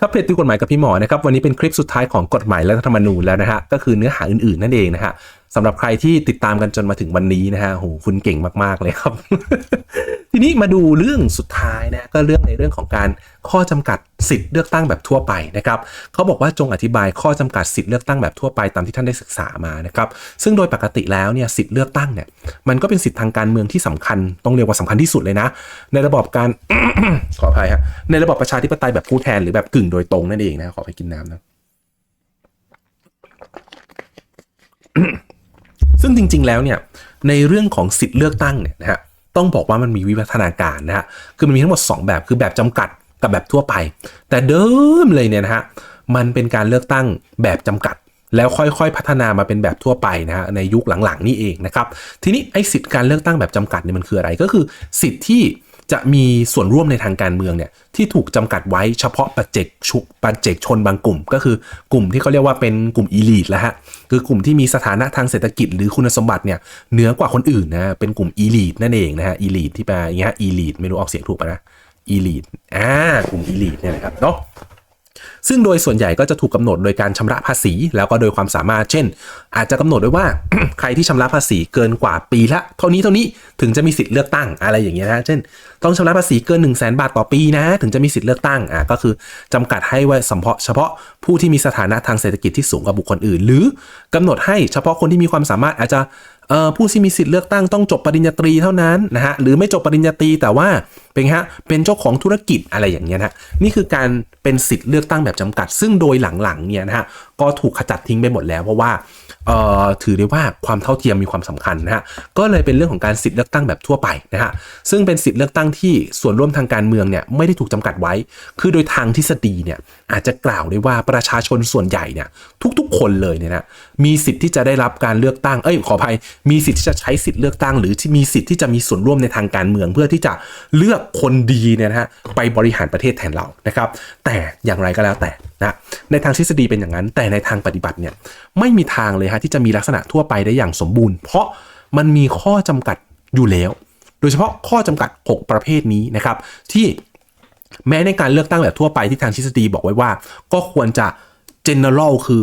ครับเพจตีกฎหมายกับพี่หมอนะครับวันนี้เป็นคลิปสุดท้ายของกฎหมายและธรรมนูญแล้วนะฮะก็คือเนื้อหาอื่นๆนั่นเองนะฮะสำหรับใครที่ติดตามกันจนมาถึงวันนี้นะฮะโหคุณเก่งมากๆเลยครับ ทีนี้มาดูเรื่องสุดท้ายนะก็เรื่องในเรื่องของการข้อจำกัดสิทธิ์เลือกตั้งแบบทั่วไปนะครับเขาบอกว่าจงอธิบายข้อจำกัดสิทธิ์เลือกตั้งแบบทั่วไปตามที่ท่านได้ศึกษามานะครับซึ่งโดยปกติแล้วเนี่ยสิทธิ์เลือกตั้งเนี่ยมันก็เป็นสิทธิ์ทางการเมืองที่สำคัญต้องเรียกว่าสำคัญที่สุดเลยนะ ในระบบการขออภัยฮะในระบบประชาธิปไตยแบบผู้แทนหรือแบบกึ่งโดยตรงนั่นเองนะขอไปกินน้ำนะ ซึ่งจริง ๆ แล้วเนี่ยในเรื่องของสิทธิ์เลือกตั้งเนี่ยนะฮะต้องบอกว่ามันมีวิวัฒนาการนะฮะคือมันมีทั้งหมด 2 แบบคือแบบจำกัดกับแบบทั่วไป แต่เดิมเลยเนี่ยนะฮะมันเป็นการเลือกตั้งแบบจำกัด แล้วค่อยๆ พัฒนามาเป็นแบบทั่วไปนะฮะในยุคหลังๆนี่เองนะครับทีนี้ไอ้สิทธิ์การเลือกตั้งแบบจำกัดเนี่ยมันคืออะไรก็คือ สิทธิ์ที่ จะมีส่วนร่วมในทางการเมืองเนี่ยที่ถูกจำกัดไว้เฉพาะปัจเจกชุปัจเจกชนบางกลุ่ม ก็คือกลุ่มที่เขาเรียกว่าเป็นกลุ่มอีลีทแล้วฮะคือกลุ่มที่มีสถานะทางเศรษฐกิจหรือคุณสมบัติเนี่ยเหนือกว่าคนอื่นนะเป็นกลุ่มอีลีทนั่นเองนะฮะอีลีทที่แปลอย่างเงี้ยอีลีทไม่รู้ออกเสียงถูกปะนะอีลีทอ่ากลุ่มอีลีทเนี่ยนะครับเนาะ ซึ่งโดยส่วนใหญ่ก็จะถูกกำหนดโดยการชำระภาษี แล้วก็โดยความสามารถ เช่น อาจจะกำหนดไว้ว่าใครที่ชำระภาษีเกินกว่าปีละ เท่านี้เท่านี้ถึงจะมีสิทธิ์เลือกตั้งอะไรอย่างเงี้ยนะเช่น ต้องชำระภาษีเกิน1 0 0 0 0แบาทต่อปีนะ ถึงจะมีสิทธิ์เลือกตั้งอะก็คือจำกัดให้ไว้เฉพาะเฉพาะผู้ที่มีสถานะทางเศรษฐกิจที่สูงกว่าบุคคลอื่น หรือกำหนดให้เฉพาะคนที่มีความสามารถอาจจะ ผู้ที่มีสิทธิ์เลือกตั้งต้องจบปริญญาตรีเท่านั้นนะฮะหรือไม่จบปริญญาตรีแต่ว่าเป็นฮะเป็นเจ้าของธุรกิจอะไรอย่างเงี้ยนะฮะนี่คือการเป็นสิทธิ์เลือกตั้งแบบจำกัด ซึ่งโดยหลังๆเนี่ยนะฮะก็ถูกขจัดทิ้งไปหมดแล้วเพราะว่า เอ่อถือได้ว่าความเท่าเทียมมีความสำคัญนะฮะก็เลยเป็นเรื่องของการสิทธิเลือกตั้งแบบทั่วไปนะฮะซึ่งเป็นสิทธิเลือกตั้งที่ส่วนร่วมทางการเมืองเนี่ยไม่ได้ถูกจำกัดไว้ คือโดยทางทฤษฎีเนี่ยอาจจะกล่าวได้ว่าประชาชนส่วนใหญ่เนี่ยทุกๆ คนเลยเนี่ยนะมีสิทธิ์ที่จะได้รับการเลือกตั้งเอ้ยขออภัยมีสิทธิ์ที่จะใช้สิทธิเลือกตั้ง หรือที่มีสิทธิ์ที่จะมีส่วนร่วมในทางการเมือง เพื่อที่จะเลือกคนดีเนี่ยนะฮะไปบริหารประเทศแทนเรานะครับแต่อย่างไรก็แล้วแต่นะในทางทฤษฎีเป็นอย่างนั้น แต่ในทางปฏิบัติเนี่ยไม่มีทางเลยฮะที่จะมีลักษณะทั่วไปได้อย่างสมบูรณ์ เพราะมันมีข้อจำกัดอยู่แล้ว โดยเฉพาะข้อจำกัด 6 ประเภทนี้นะครับที่แม้ในการเลือกตั้งแบบทั่วไปที่ทางทฤษฎีบอกไว้ว่า ก็ควรจะ general คือ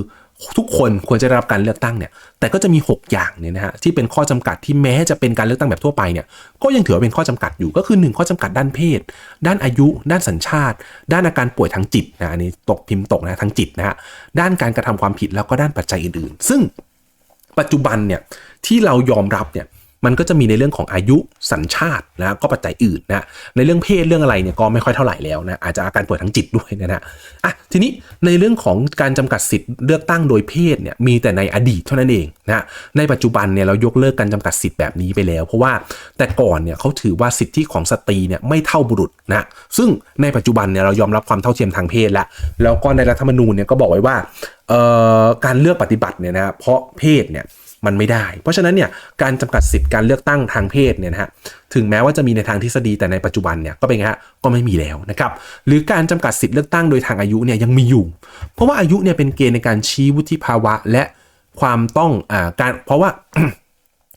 ทุกคนควรจะได้รับการเลือกตั้งเนี่ยแต่ก็จะมี 6 อย่างเนี่ยนะฮะที่เป็นข้อจำกัดที่แม้จะเป็นการเลือกตั้งแบบทั่วไปเนี่ยก็ยังถือว่าเป็นข้อจำกัดอยู่ก็คือ 1 ข้อจำกัดด้านเพศ ด้านอายุ ด้านสัญชาติ ด้านอาการป่วยทางจิตนะอันนี้ตกพิมพ์ตกนะทางจิตนะฮะด้านการกระทำความผิดแล้วก็ด้านปัจจัยอื่นๆ ซึ่งปัจจุบันเนี่ยที่เรายอมรับเนี่ย มันก็จะมีในเรื่องของอายุสัญชาตินะก็ปัจจัยอื่นนะในเรื่องเพศเรื่องอะไรเนี่ยก็ไม่ค่อยเท่าไหร่แล้วนะอาจจะอาการป่วยทางจิตด้วยนะฮะอะทีนี้ในเรื่องของการจำกัดสิทธิ์เลือกตั้งโดยเพศเนี่ยมีแต่ในอดีตเท่านั้นเองนะในปัจจุบันเนี่ยเรายกเลิกการจำกัดสิทธิ์แบบนี้ไปแล้ว เพราะว่าแต่ก่อนเนี่ยเขาถือว่าสิทธิของสตรีเนี่ยไม่เท่าบุรุษนะซึ่งในปัจจุบันเนี่ยเรายอมรับความเท่าเทียมทางเพศแล้วแล้วก็ในรัฐธรรมนูญเนี่ยก็บอกไว้ว่าเอ่อการเลือกปฏิบัติเนี่ยนะเพราะเพศเนี่ย มันไม่ได้ เพราะฉะนั้นเนี่ยการจำกัดสิทธิ์การเลือกตั้งทางเพศเนี่ยนะฮะถึงแม้ว่าจะมีในทางทฤษฎีแต่ในปัจจุบันเนี่ยก็เป็นไงฮะก็ไม่มีแล้วนะครับหรือการจำกัดสิทธิ์เลือกตั้งโดยทางอายุเนี่ยยังมีอยู่ เพราะว่าอายุเนี่ยเป็นเกณฑ์ในการชี้วุฒิภาวะและความต้องอ่าการเพราะว่า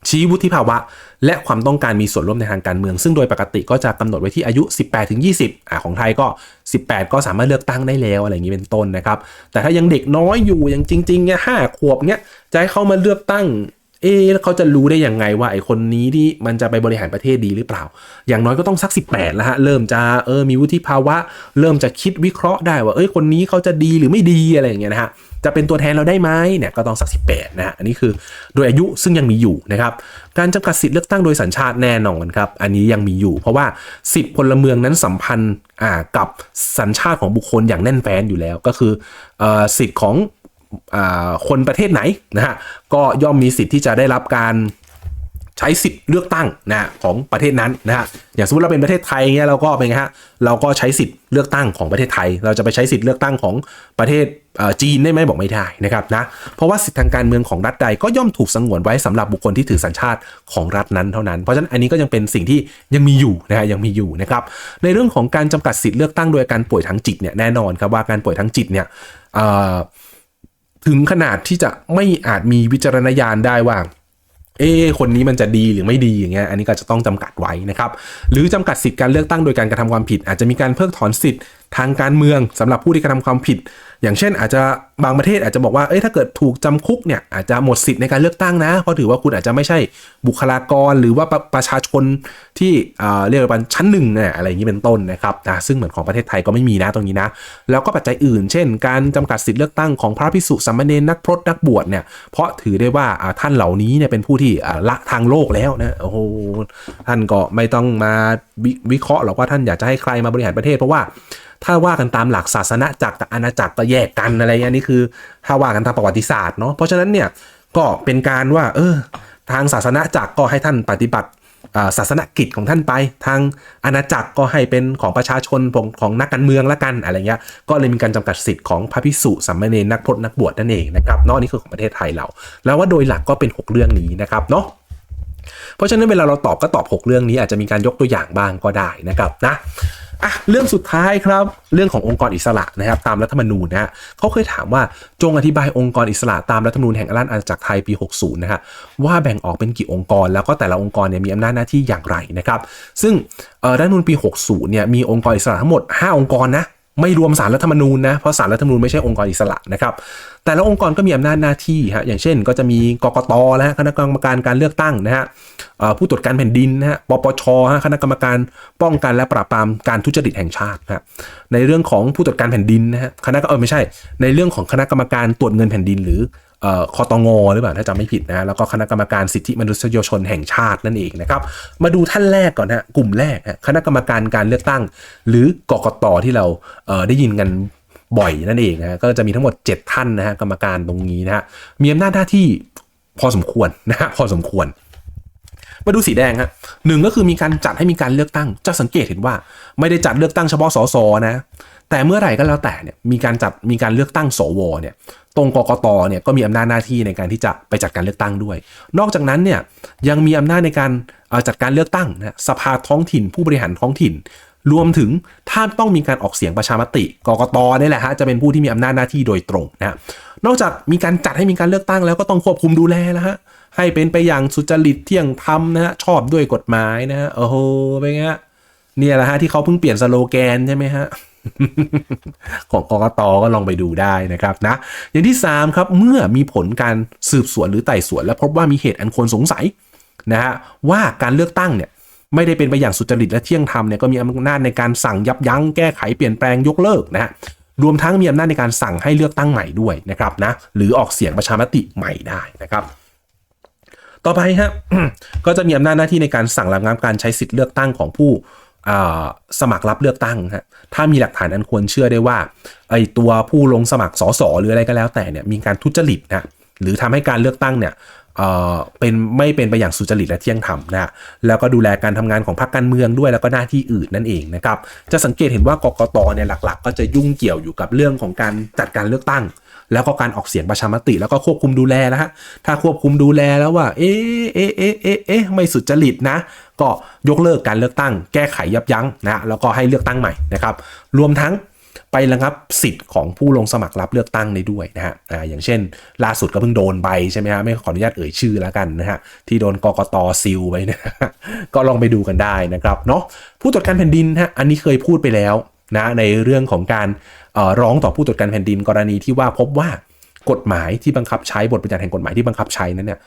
ชี้วุฒิภาวะ และความต้องการมีส่วนร่วมในทางการเมือง ซึ่งโดยปกติก็จะกำหนดไว้ที่อายุ 18 ถึง 20 อ่าของไทยก็ 18 ก็สามารถเลือกตั้งได้แล้วอะไรอย่างนี้เป็นต้นนะครับ แต่ถ้ายังเด็กน้อยอยู่อย่างจริงๆเนี่ยห้าขวบเนี่ยจะให้เขามาเลือกตั้งเอ๊แล้วเขาจะรู้ได้ยังไงว่าไอคนนี้ที่มันจะไปบริหารประเทศดีหรือเปล่า อย่างน้อยก็ต้องสัก 18แล้วฮะ เริ่มจะเออมีวุฒิภาวะ เริ่มจะคิดวิเคราะห์ได้ว่าเอ้ยคนนี้เขาจะดีหรือไม่ดีอะไรอย่างเงี้ยนะฮะ จะเป็นตัวแทนเราได้ไหมเนี่ยก็ต้องสักสิบแปดนะฮะอันนี้คือโดยอายุซึ่งยังมีอยู่นะครับการจำกัดสิทธิ์เลือกตั้งโดยสัญชาติแน่นอนครับอันนี้ยังมีอยู่ เพราะว่าสิทธิพลเมืองนั้นสัมพันธ์อ่ากับสัญชาติของบุคคลอย่างแน่นแฟ้นอยู่แล้ว ก็คือเอ่อสิทธิ์ของอ่าคนประเทศไหนนะฮะก็ย่อมมีสิทธิ์ที่จะได้รับการ ใช้สิทธิ์เลือกตั้งนะของประเทศนั้นนะฮะอย่างสมมติเราเป็นประเทศไทยเงี้ยเราก็เป็นไงฮะเราก็ใช้สิทธิ์เลือกตั้งของประเทศไทย เราจะไปใช้สิทธิ์เลือกตั้งของประเทศจีนได้ไหมบอกไม่ได้นะครับนะเพราะว่าสิทธิทางการเมืองของรัฐใดก็ย่อมถูกสงวนไว้สำหรับบุคคลที่ถือสัญชาติของรัฐนั้นเท่านั้น เพราะฉะนั้นอันนี้ก็ยังเป็นสิ่งที่ยังมีอยู่นะฮะยังมีอยู่นะครับในเรื่องของการจำกัดสิทธิ์เลือกตั้งโดยการป่วยทางจิตเนี่ยแน่นอนครับว่าการป่วยทางจิตเนี่ยถึงขนาดที่จะไม่อาจมีวิจารณญาณได้ว่า เอ๊คนนี้มันจะดีหรือไม่ดีอย่างเงี้ยอันนี้ก็จะต้องจำกัดไว้นะครับ หรือจำกัดสิทธิการเลือกตั้งโดยการกระทำความผิด อาจจะมีการเพิกถอนสิทธิ์ทางการเมืองสำหรับผู้ที่กระทำความผิด อย่างเช่นอาจจะบางประเทศอาจจะบอกว่าเอ้ยถ้าเกิดถูกจำคุกเนี่ยอาจจะหมดสิทธิ์ในการเลือกตั้งนะ เพราะถือว่าคุณอาจจะไม่ใช่บุคลากรหรือว่าประประชาชนที่เอ่อเรียกว่าชั้นหนึ่งเนี่ยอะไรอย่างนี้เป็นต้นนะครับนะซึ่งเหมือนของประเทศไทยก็ไม่มีนะตรงนี้นะ แล้วก็ปัจจัยอื่น เช่น การจำกัดสิทธิ์เลือกตั้งของพระภิกษุสามเณรนักพรตนักบวชเนี่ยเพราะถือได้ว่าท่านเหล่านี้เนี่ยเป็นผู้ที่ละทางโลกแล้วนะโอ้โหท่านก็ไม่ต้องมาวิวิเคราะห์หรอกว่าท่านอยากจะให้ใครมาบริหารประเทศ เพราะว่าถ้าว่ากันตามหลักศาสนาจักรกับอาณาจักรก็แยกกันอะไรเงี้ยนี่คือถ้าว่ากันตามประวัติศาสตร์เนาะเพราะฉะนั้นเนี่ยก็เป็นการว่า เออ ทางศาสนาจักรก็ให้ท่านปฏิบัติศาสนกิจของท่านไป ทางอาณาจักรก็ให้เป็นของประชาชนของของนักการเมืองละกันอะไรเงี้ยก็เลยมีการจำกัดสิทธิ์ของพระภิกษุสามเณรนักพรตนักบวชนั่นเองนะครับเนาะนี่คือของประเทศไทยเรา แล้วว่าโดยหลักก็เป็น 6 เรื่องนี้นะครับเนาะเพราะฉะนั้นเวลาเราตอบก็ตอบ 6 เรื่องนี้อาจจะมีการยกตัวอย่างบ้างก็ได้นะครับนะ อะเรื่องสุดท้ายครับ เรื่องขององค์กรอิสระนะครับ ตามรัฐธรรมนูญนะฮะเขาเคยถามว่าจงอธิบายองค์กรอิสระตามรัฐธรรมนูญแห่งราชอาณาจักรไทยปี 60 นะฮะว่าแบ่งออกเป็นกี่องค์กร แล้วก็แต่ละองค์กรเนี่ยมีอำนาจหน้าที่อย่างไรนะครับ ซึ่งรัฐธรรมนูญปี 60 เนี่ยมีองค์กรอิสระทั้งหมด 5 องค์กรนะ ไม่รวมสารรัฐธรรมนูญนะเพราะสารรัฐธรรมนูญไม่ใช่องค์กรอิสระนะครับแต่ละองค์กรก็มีอำนาจหน้าที่ฮะอย่างเช่น ก็จะมีกกตนะฮะคณะกรรมการการเลือกตั้งนะฮะผู้ตรวจการแผ่นดินนะฮะปปชฮะคณะกรรมการป้องกันและปราบปรามการทุจริตแห่งชาตินะฮะในเรื่องของผู้ตรวจการแผ่นดินนะฮะคณะเออไม่ใช่ ในเรื่องของคณะกรรมการตรวจเงินแผ่นดิน หรือ คอตงหรือเปล่าถ้าจำไม่ผิดนะแล้วก็คณะกรรมการสิทธิมนุษยชนแห่งชาตินั่นเองนะครับ มาดูท่านแรกก่อนนะฮะกลุ่มแรกฮะคณะกรรมการการเลือกตั้ง หรือกกตที่เราเได้ยินกันบ่อยนั่นเองนะฮะก็จะมีทั้งหมด 7 ท่านนะฮะกรรมการตรงนี้นะฮะมีอำนาจหน้าที่พอสมควรนะฮะพอสมควร มาดูสีแดงฮะหนึ่งก็คือมีการจัดให้มีการเลือกตั้ง จะสังเกตเห็นว่าไม่ได้จัดเลือกตั้งเฉพาะสสนะแต่เมื่อไหร่ก็แล้วแต่เนี่ยมีการจัดมีการเลือกตั้งสวเนี่ย ตรงกกตเนี่ยก็มีอำนาจหน้าที่ในการที่จะไปจัดการเลือกตั้งด้วย นอกจากนั้นเนี่ยยังมีอำนาจในการจัดการเลือกตั้งนะสภาท้องถิ่น ผู้บริหารท้องถิ่น รวมถึงถ้าต้องมีการออกเสียงประชามติกกตนี่แหละฮะจะเป็นผู้ที่มีอำนาจหน้าที่โดยตรงนะนอกจากมีการจัดให้มีการเลือกตั้งแล้วก็ต้องควบคุมดูแลแล้วฮะให้เป็นไปอย่างสุจริตเที่ยงธรรมนะฮะชอบด้วยกฎหมายนะฮะโอ้โหเป็นไงฮะเนี่ยแหละฮะที่เขาเพิ่งเปลี่ยนสโลแกนใช่ไหมฮะ ของกกตก็ลองไปดูได้นะครับนะอย่างที่ 3 ครับเมื่อมีผลการสืบสวนหรือไต่สวน และพบว่ามีเหตุอันควรสงสัยนะฮะว่าการเลือกตั้งเนี่ยไม่ได้เป็นไปอย่างสุจริตและเที่ยงธรรมเนี่ยก็มีอำนาจในการสั่งยับยั้งแก้ไขเปลี่ยนแปลงยกเลิกนะฮะรวมทั้งมีอำนาจในการสั่งให้เลือกตั้งใหม่ด้วยนะครับนะหรือออกเสียงประชามติใหม่ได้นะครับ ต่อไปฮะก็จะมีอำนาจหน้าที่ในการสั่งระงับการใช้สิทธิ์เลือกตั้งของผู้ สมัครรับเลือกตั้งฮะถ้ามีหลักฐานอันควรเชื่อได้ว่าไอตัวผู้ลงสมัครสสหรืออะไรก็แล้วแต่เนี่ยมีการทุจริตนะหรือทำให้การเลือกตั้งเนี่ยเป็นไม่เป็นไปอย่างสุจริตและเที่ยงธรรมนะฮะแล้วก็ดูแลการทำงานของพรรคการเมืองด้วยแล้วก็หน้าที่อื่นนั่นเองนะครับจะสังเกตเห็นว่ากกตเนี่ยหลัก ๆ ก็จะยุ่งเกี่ยวอยู่กับเรื่องของการจัดการเลือกตั้ง แล้วก็การออกเสียงประชามติ แล้วก็ควบคุมดูแลแล้วฮะถ้าควบคุมดูแลแล้วว่า เอ๊ะเอ๊ะเอ๊ะเอ๊ะเอ๊ะไม่สุจริตนะ ก็ยกเลิกการเลือกตั้ง แก้ไขยับยั้งนะแล้วก็ให้เลือกตั้งใหม่นะครับ รวมทั้งไประงับสิทธิ์ของผู้ลงสมัครรับเลือกตั้งได้ด้วยนะฮะอ่าอย่างเช่น ล่าสุดก็เพิ่งโดนไปใช่ไหมฮะไม่ขออนุญาตเอ่ยชื่อแล้วกันนะฮะที่โดนกกตซิลไปนะก็ลองไปดูกันได้นะครับเนาะผู้ตรวจการแผ่นดินฮะอันนี้เคยพูดไปแล้ว นะในเรื่องของการร้องต่อผู้ตรวจการแผ่นดินกรณีที่ว่าพบว่ากฎหมายที่บังคับใช้บทบัญญัติแห่งกฎหมายที่บังคับใช้นั้นเนี่ย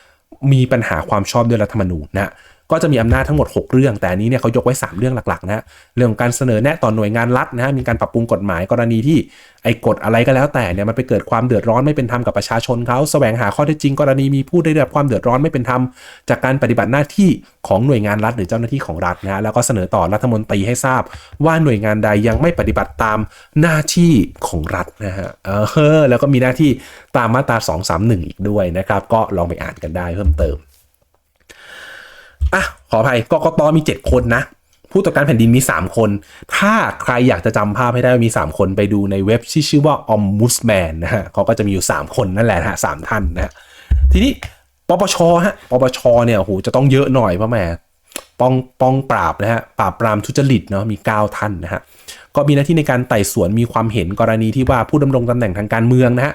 มีปัญหาความชอบด้วยรัฐธรรมนูญนะ ก็จะมีอำนาจทั้งหมด 6 เรื่อง แต่อันนี้เนี่ยเขายกไว้ 3 เรื่องหลักๆนะเรื่องของการเสนอแนะต่อหน่วยงานรัฐนะฮะมีการปรับปรุงกฎหมายกรณีที่ไอ้กฎอะไรก็แล้วแต่เนี่ยมันไปเกิดความเดือดร้อนไม่เป็นธรรมกับประชาชนเขาแสวงหาข้อเท็จจริงกรณีมีผู้ได้รับความเดือดร้อนไม่เป็นธรรมจากการปฏิบัติหน้าที่ของหน่วยงานรัฐหรือเจ้าหน้าที่ของรัฐนะฮะแล้วก็เสนอต่อรัฐมนตรีให้ทราบ ว่าหน่วยงานใดยังไม่ปฏิบัติตามหน้าที่ของรัฐนะฮะเออแล้วก็มีหน้าที่ตามมาตรา231 อีกด้วยนะครับ ก็ลองไปอ่านกันได้เพิ่มเติม อะขออภัยกกตมี 7 คนนะผู้ตรวจการแผ่นดินมี 3 คน ถ้าใครอยากจะจำภาพให้ได้ว่ามี 3 คนไปดูในเว็บที่ชื่อว่า Ombudsman นะฮะเขาก็จะมีอยู่ 3 คนนั่นแหละฮะสามท่านนะทีนี้ปปชฮะปปชเนี่ยโหจะต้องเยอะหน่อยเพราะแหมป้องป้องปราบนะฮะปราบปรามทุจริตเนาะมี 9 ท่านนะฮะก็มีหน้าที่ในการไต่สวนมีความเห็นกรณีที่ว่าผู้ดำรงตำแหน่งทางการเมืองนะฮะ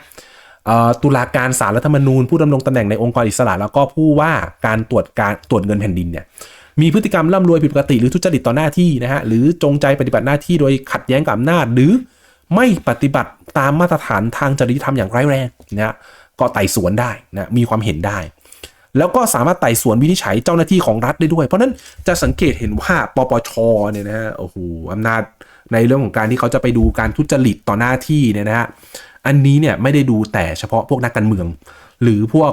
ตุลาการสารรัฐธรรมนูญผู้ดำรงตำแหน่งในองค์กรอิสระแล้วก็ผู้ว่าการตรวจการตรวจเงินแผ่นดินเนี่ยมีพฤติกรรมร่ำรวยผิดปกติหรือทุจริตต่อหน้าที่นะฮะหรือจงใจปฏิบัติหน้าที่โดยขัดแย้งกับอำนาจหรือไม่ปฏิบัติตามมาตรฐานทางจริยธรรมอย่างร้ายแรงนะฮะก็ไต่สวนได้นะมีความเห็นได้ แล้วก็สามารถไต่สวนวินิจฉัยเจ้าหน้าที่ของรัฐได้ด้วย เพราะนั้นจะสังเกตเห็นว่าปปชเนี่ยนะฮะโอ้โหอำนาจในเรื่องของการที่เขาจะไปดูการทุจริตต่อหน้าที่เนี่ยนะฮะ อันนี้เนี่ยไม่ได้ดูแต่เฉพาะพวกนักการเมือง หรือพวก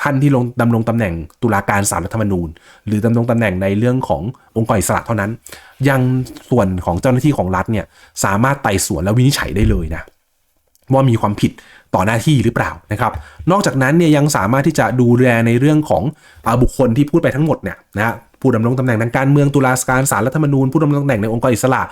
ท่านที่ลงดำรงตำแหน่งตุลาการศาลรัฐธรรมนูญ หรือดำรงตำแหน่งในเรื่องขององค์กรอิสระเท่านั้น ยังส่วนของเจ้าหน้าที่ของรัฐเนี่ยสามารถไต่สวนและวินิจฉัยได้เลยนะว่ามีความผิดต่อหน้าที่หรือเปล่านะครับ นอกจากนั้นเนี่ยยังสามารถที่จะดูแลในเรื่องของอบุคคลที่พูดไปทั้งหมดเนี่ยนะผู้ดำรงตำแหน่งทางการเมืองตุลาการศาลรัฐธรรมนูญผู้ดำรงตำแหน่งในองค์กรอิสระ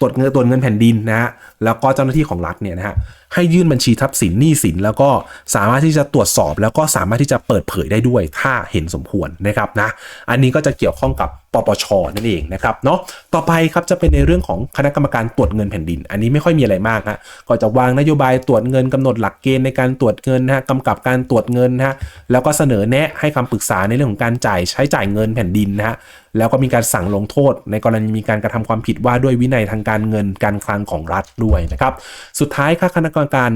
ตรวจเงินตรวจเงินแผ่นดินนะฮะแล้วก็เจ้าหน้าที่ของรัฐเนี่ยนะฮะ ให้ยื่นบัญชีทรัพย์สินหนี้สิน แล้วก็สามารถที่จะตรวจสอบ แล้วก็สามารถที่จะเปิดเผยได้ด้วยถ้าเห็นสมควรนะครับนะอันนี้ก็จะเกี่ยวข้องกับปปชนั่นเองนะครับเนาะต่อไปครับจะเป็นในเรื่องของคณะกรรมการตรวจเงินแผ่นดิน อันนี้ไม่ค่อยมีอะไรมากฮะก็จะวางนโยบายตรวจเงินกำหนดหลักเกณฑ์ในการตรวจเงินนะฮะกำกับการตรวจเงินนะฮะแล้วก็เสนอแนะให้คำปรึกษาในเรื่องของการจ่ายใช้จ่ายเงินแผ่นดินนะฮะแล้วก็มีการสั่งลงโทษ ในกรณีมีการกระทำความผิดว่าด้วยวินัยทางการเงินการคลังของรัฐด้วยนะครับสุดท้ายค่ะคณะกรรมการ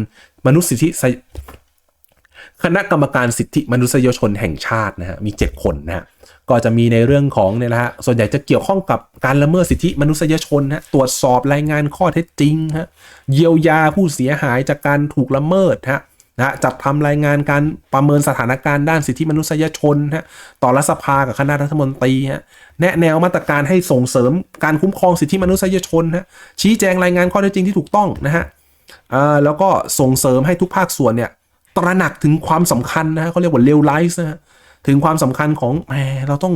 มนุษยสิทธิคณะกรรมการสิทธิมนุษยชนแห่งชาตินะฮะมี 7 คนนะฮะก็จะมีในเรื่องของเนี่ยนะฮะส่วนใหญ่จะเกี่ยวข้องกับการละเมิดสิทธิมนุษยชนฮะตรวจสอบรายงานข้อเท็จจริงฮะเยียวยาผู้เสียหายจากการถูกละเมิดฮะนะฮะจัดทำรายงานการประเมินสถานการณ์ด้านสิทธิมนุษยชนฮะต่อรัฐสภากับคณะรัฐมนตรีฮะแนะแนวมาตรการให้ส่งเสริมการคุ้มครองสิทธิมนุษยชนฮะชี้แจงรายงานข้อเท็จจริงที่ถูกต้องนะฮะ แล้วก็ส่งเสริมให้ทุกภาคส่วนเนี่ยตระหนักถึงความสำคัญนะฮะเขาเรียกว่าเ a ลไลซ์นะฮะถึงความสำคัญของแหมเราต้อง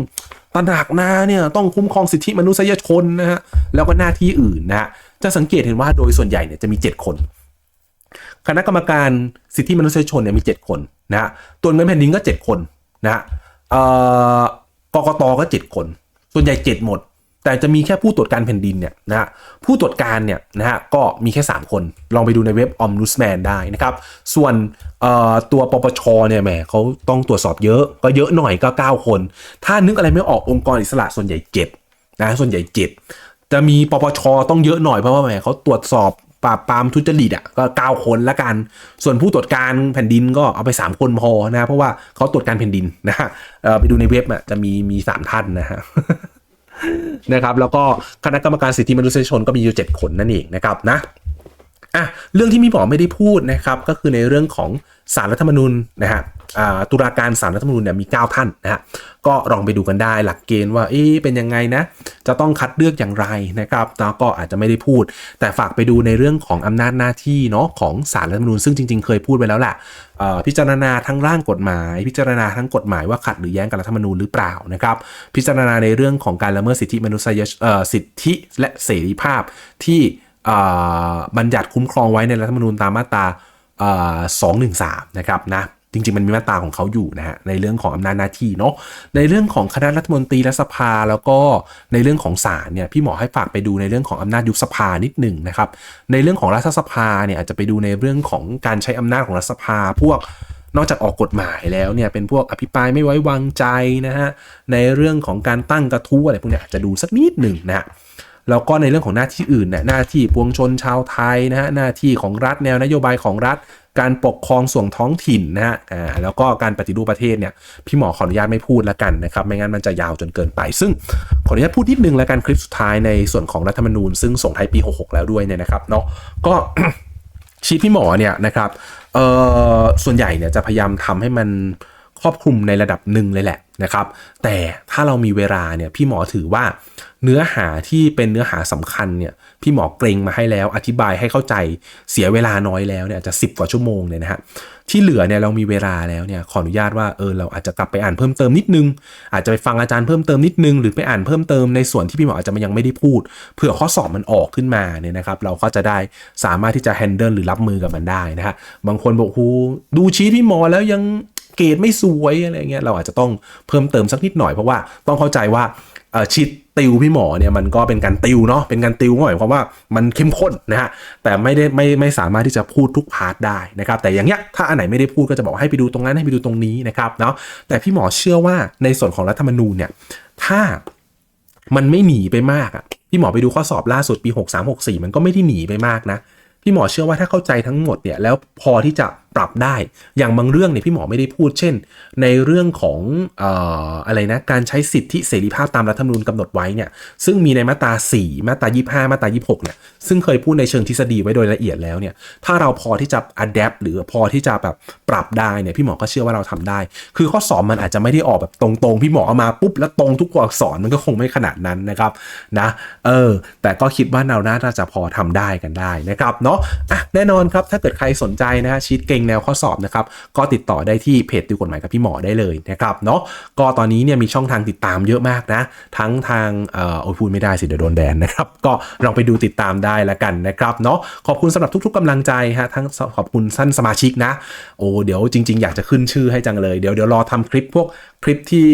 ตระหนักนะเนี่ยต้องคุ้มครองสิทธิมนุษยชนนะฮะแล้วก็หน้าที่อื่นนะฮะจะสังเกตเห็นว่าโดยส่วนใหญ่เนี่ยจะมี 7 คน คณะกรรมการสิทธิมนุษยชนเนี่ยมี 7 คนนะฮะตัวเงินแผ่นดินก็ 7 คนนะฮะเออกกตก็ 7 คน ส่วนใหญ่ 7 หมด แต่จะมีแค่ผู้ตรวจการแผ่นดินเนี่ยนะฮะผู้ตรวจการเนี่ยนะฮะก็มีแค่ 3 คน ลองไปดูในเว็บ Ombudsman ได้นะครับ ส่วนเอ่อตัวปปชเนี่ยแหมเขาต้องตรวจสอบเยอะ ก็เยอะหน่อยก็ 9 คน ถ้านึกอะไรไม่ออกองค์กรอิสระส่วนใหญ่7นะส่วนใหญ่7จะมีปปชต้องเยอะหน่อยเพราะว่าแหมเขาตรวจสอบปราบปรามทุจริตอะก็ 9 คนละกัน ส่วนผู้ตรวจการแผ่นดินก็เอาไป 3 คนพอนะเพราะว่าเขาตรวจการแผ่นดินนะฮะไปดูในเว็บอะจะมีมีสามท่านนะฮะ นะครับแล้วก็คณะกรรมการสิทธิมนุษยชนก็มีอยู่ 7 คนนั่นเองนะครับนะ อะเรื่องที่มีบอกไม่ได้พูดนะครับก็คือในเรื่องของสารรัฐธรรมนูญนะฮะตุลาการสารรัฐธรรมนูญเนี่ยมี 9 ท่านนะฮะก็ลองไปดูกันได้หลักเกณฑ์ว่าเอ๊ะเป็นยังไงนะ จะต้องคัดเลือกอย่างไรนะครับแล้วก็อาจจะไม่ได้พูด แต่ฝากไปดูในเรื่องของอำนาจหน้าที่เนาะของสารรัฐธรรมนูญซึ่งจริง ๆ เคยพูดไปแล้วแหละพิจารณาทั้งร่างกฎหมาย พิจารณาทั้งกฎหมายว่าขัดหรือแย้งกับรัฐธรรมนูญหรือเปล่านะครับพิจารณาในเรื่องของการละเมิดสิทธิมนุษยชเอ่อสิทธิและเสรีภาพที่ บัญญัติคุ้มครองไว้ในรัฐธรรมนูญตามมาตราเอ่อ213นะครับนะจริงๆ มันมีมาตราของเขาอยู่นะฮะในเรื่องของอำนาจหน้าที่เนาะในเรื่องของคณะรัฐมนตรีและสภาแล้วก็ในเรื่องของศาลเนี่ยพี่หมอให้ฝากไปดูในเรื่องของอำนาจยุบสภานิดหนึ่งนะครับในเรื่องของรัฐสภาเนี่ยอาจจะไปดูในเรื่องของการใช้อำนาจของรัฐสภา พวกนอกจากออกกฎหมายแล้วเนี่ยเป็นพวกอภิปรายไม่ไว้วางใจนะฮะในเรื่องของการตั้งกระทู้อะไรพวกเนี้ยอาจจะดูสักนิดหนึ่งนะฮะ แล้วก็ในเรื่องของหน้าที่อื่นเนี่ยหน้าที่ปวงชนชาวไทยนะฮะหน้าที่ของรัฐแนวนโยบายของรัฐ การปกครองส่วนท้องถิ่นนะฮะอ่าแล้วก็การปฏิรูปประเทศเนี่ยพี่หมอขออนุญาตไม่พูดแล้วกันนะครับไม่งั้นมันจะยาวจนเกินไป ซึ่งขออนุญาตพูดนิดนึงแล้วกันคลิปสุดท้ายในส่วนของรัฐธรรมนูญ ซึ่งส่งท้ายปี 66 แล้วด้วยเนี่ยนะครับเนาะก็ชีพพี่หมอเนี่ยนะครับเอ่อส่วนใหญ่เนี่ยจะพยายามทำให้มันครอบคลุมในระดับหนึ่งเลยแหละ นะครับ แต่ถ้าเรามีเวลาเนี่ยพี่หมอถือว่าเนื้อหาที่เป็นเนื้อหาสำคัญเนี่ยพี่หมอเกรงมาให้แล้ว อธิบายให้เข้าใจเสียเวลาน้อยแล้วเนี่ยอาจจะสิบกว่าชั่วโมงเลยนะฮะที่เหลือเนี่ยเรามีเวลาแล้วเนี่ยขออนุญาตว่าเออเราอาจจะกลับไปอ่านเพิ่มเติมนิดนึง อาจจะไปฟังอาจารย์เพิ่มเติมนิดนึง หรือไปอ่านเพิ่มเติมในส่วนที่พี่หมออาจจะยังไม่ได้พูดเผื่อข้อสอบมันออกขึ้นมาเนี่ยนะครับเราก็จะได้สามารถที่จะแฮนเดิลหรือรับมือกับมันได้นะฮะบางคนบอกฮูดูชีทพี่หมอแล้วยัง เกรดไม่สวยอะไรเงี้ยเราอาจจะต้องเพิ่มเติมสักนิดหน่อยเพราะว่าต้องเข้าใจว่าชีตติวพี่หมอเนี่ยมันก็เป็นการติวเนาะเป็นการติวก็หมายความว่ามันเข้มข้นนะฮะแต่ไม่ได้ไม่ไม่สามารถที่จะพูดทุกพาร์ทได้นะครับแต่อย่างเงี้ยถ้าอันไหนไม่ได้พูดก็จะบอกให้ไปดูตรงนั้นให้ไปดูตรงนี้นะครับเนาะแต่พี่หมอเชื่อว่าในส่วนของรัฐธรรมนูญเนี่ยถ้ามันไม่หนีไปมากอะพี่หมอไปดูข้อสอบล่าสุดปี 6364 มันก็ไม่ได้หนีไปมากนะพี่หมอเชื่อว่าถ้าเข้าใจทั้งหมดเนี่ยแล้วพอที่จะ ปรับได้ อย่างบางเรื่องเนี่ยพี่หมอไม่ได้พูด เช่น ในเรื่องของอออะไรนะ การใช้สิทธิเสรีภาพตามรัฐธรรมนูญกำหนดไว้เนี่ย ซึ่งมีในมาตรา 4 มาตรา 25 มาตรา 26 เนี่ย ซึ่งเคยพูดในเชิงทฤษฎีไว้โดยละเอียดแล้วเนี่ย ถ้าเราพอที่จะ adapt หรือพอที่จะแบบปรับได้เนี่ย พี่หมอก็เชื่อว่าเราทำได้ คือข้อสอบมันอาจจะไม่ได้ออกแบบตรงๆ พี่หมอเอามาปุ๊บแล้วตรงทุกตัวอักษรมันก็คงไม่ขนาดนั้นนะครับ นะ เออ แต่ก็คิดว่าเราน่าจะพอทำได้กันได้นะครับ เนาะ อะ แน่นอนครับ ถ้าเกิดใครสนใจนะฮะชีตเก่งแนวข้อสอบนะครับ ก็ติดต่อได้ที่เพจติวกฎหมายกับพี่หมอได้เลยนะครับเนาะก็ตอนนี้เนี่ยมีช่องทางติดตามเยอะมากนะ ทั้งทางเอ่อโอ้ยพูดไม่ได้สิเดี๋ยวโดนแบนนะครับก็ลองไปดูติดตามได้แล้วกันนะครับเนาะขอบคุณสำหรับทุก ๆกำลังใจฮะทั้งขอบคุณท่านสมาชิกนะ โอ้เดี๋ยวจริง ๆ อยากจะขึ้นชื่อให้จังเลยเดี๋ยวเดี๋ยวรอทำคลิปพวกคลิปที่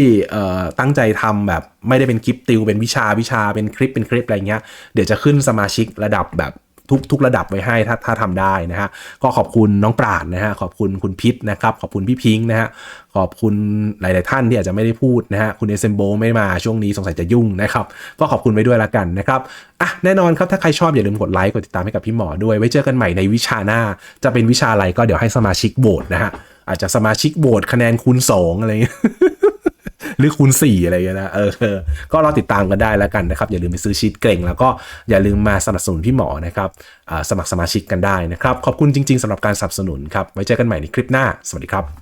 ตั้งใจทำแบบไม่ได้เป็นคลิปติวเป็นวิชาวิชาเป็นคลิปเป็นคลิปอะไรเงี้ยเดี๋ยวจะขึ้นสมาชิกระดับแบบ ทุกทุกระดับไว้ให้ถ้าถ้าทำได้นะฮะก็ขอบคุณน้องปราดนะฮะขอบคุณคุณพิษนะครับขอบคุณพี่พิงค์นะฮะขอบคุณหลาย ๆ ท่านที่อาจจะไม่ได้พูดนะฮะคุณเอเซมโบไม่มาช่วงนี้สงสัยจะยุ่งนะครับก็ขอบคุณไว้ด้วยละกันนะครับอะแน่นอนครับถ้าใครชอบอย่าลืมกดไลค์กดติดตามให้กับพี่หมอด้วย ไว้เจอกันใหม่ในวิชาหน้า จะเป็นวิชาอะไรก็เดี๋ยวให้สมาชิกโบสนะฮะอาจจะสมาชิกโบสคะแนนคูณสองอะไรเงี้ย หรือคูณ4อะไรอย่างเงี้ยนะเออก็รอติดตามกันได้แล้วกันนะครับ อย่าลืมไปซื้อชีตเก่ง แล้วก็อย่าลืมมาสนับสนุนพี่หมอนะครับสมัครสมาชิกกันได้นะครับ ขอบคุณจริง ๆสำหรับการสนับสนุนครับไว้เจอกันใหม่ในคลิปหน้าสวัสดีครับ